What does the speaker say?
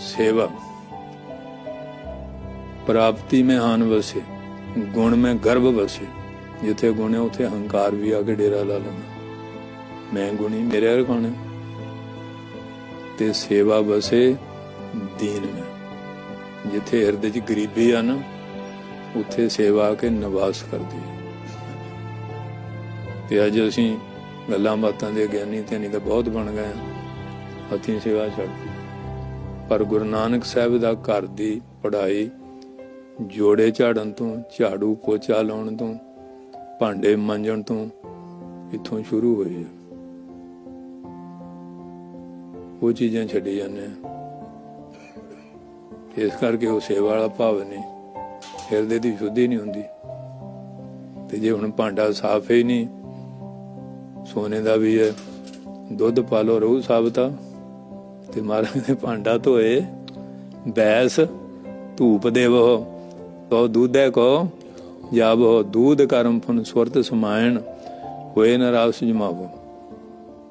सेवा ਪ੍ਰਾਪਤੀ में हान ਵਸੇ ਗੁਣ में गर्भ ਵਸੇ ਜਿੱਥੇ ਗੁਣ ਹੈ ਉੱਥੇ ਹੰਕਾਰ ਵੀ ਆ ਕੇ ਡੇਰਾ ਲਾ ਲੈਂਦਾ ਮੈਂ ਗੁਣੀ ਮੇਰੇ ਹਰ ਕੌਣ ਹੈ ਤੇ ਸੇਵਾ ਵਸੇ ਦੀਨ में ਜਿੱਥੇ ਹਿਰਦੇ 'ਚ ਗਰੀਬੀ ਆ ਨਾ ਉੱਥੇ ਸੇਵਾ ਆ ਕੇ ਨਿਵਾਸ ਕਰਦੀ ਹੈ ਤੇ ਅੱਜ ਅਸੀਂ ਗੱਲਾਂ ਬਾਤਾਂ ਦੇ ਗਿਆਨੀ ਤੇ ਨਹੀਂ ਤਾਂ ਬਹੁਤ ਬਣ ਗਏ ਹਾਂ ਅਤੀ ਸੇਵਾ ਛੱਡਦੀ ਪਰ ਗੁਰੂ ਨਾਨਕ ਸਾਹਿਬ ਦਾ ਘਰ ਦੀ ਪੜ੍ਹਾਈ ਜੋੜੇ ਝਾੜਨ ਤੋਂ, ਝਾੜੂ ਪੋਚਾ ਲਾਉਣ ਤੋਂ, ਭਾਂਡੇ ਮਾਂਜਣ ਤੋਂ ਇੱਥੋਂ ਸ਼ੁਰੂ ਹੋਈ ਹੈ। ਉਹ ਚੀਜ਼ਾਂ ਛੱਡੀ ਜਾਂਦੇ ਆ। ਇਸ ਕਰਕੇ ਉਹ ਸੇਵਾ ਵਾਲਾ ਭਾਵ ਨਹੀਂ। ਹਿਰਦੇ ਦੀ ਸ਼ੁੱਧੀ ਨਹੀਂ ਹੁੰਦੀ। ਤੇ ਜੇ ਹੁਣ ਭਾਂਡਾ ਸਾਫ਼ ਹੀ ਨਹੀਂ, ਸੋਨੇ ਦਾ ਵੀ ਹੈ, ਦੁੱਧ ਪਾ ਲੋ ਰਹੂ ਸਾਬਤਾ। ਤੇ ਮਹਾਰਾਜ ਨੇ ਭਾਂਡਾ ਧੋਏ, ਬੈਸ, ਧੂਪ ਦੇਵੋ ਤੋ ਦੁੱਧੇ ਕੋ ਜਾਵੋ ਦੂਧ ਕਰਮ ਫਨ ਸੁਰਤ ਸਮਾਇਣ, ਹੋਏ ਨਰਾਸ਼ ਜਮਾਵੋ।